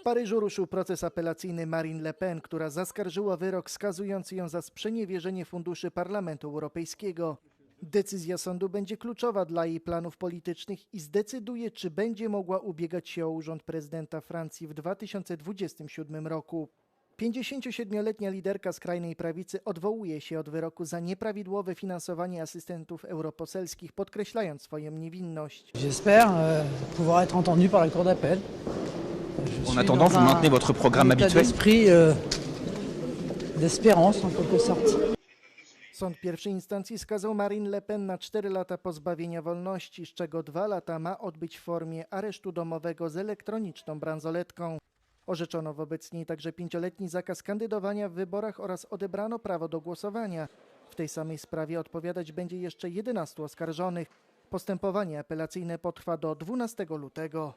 W Paryżu ruszył proces apelacyjny Marine Le Pen, która zaskarżyła wyrok skazujący ją za sprzeniewierzenie funduszy Parlamentu Europejskiego. Decyzja sądu będzie kluczowa dla jej planów politycznych i zdecyduje, czy będzie mogła ubiegać się o urząd prezydenta Francji w 2027 roku. 57-letnia liderka skrajnej prawicy odwołuje się od wyroku za nieprawidłowe finansowanie asystentów europoselskich, podkreślając swoją niewinność. J'espère euh, pouvoir être entendu par la Cour d'appel. En attendant, vous maintenez votre programme habituel d'esprit euh, d'espérance en quelque sorte. Sąd pierwszej instancji skazał Marine Le Pen na 4 lata pozbawienia wolności, z czego 2 lata ma odbyć w formie aresztu domowego z elektroniczną bransoletką. Orzeczono wobec niej także pięcioletni zakaz kandydowania w wyborach oraz odebrano prawo do głosowania. W tej samej sprawie odpowiadać będzie jeszcze 11 oskarżonych. Postępowanie apelacyjne potrwa do 12 lutego.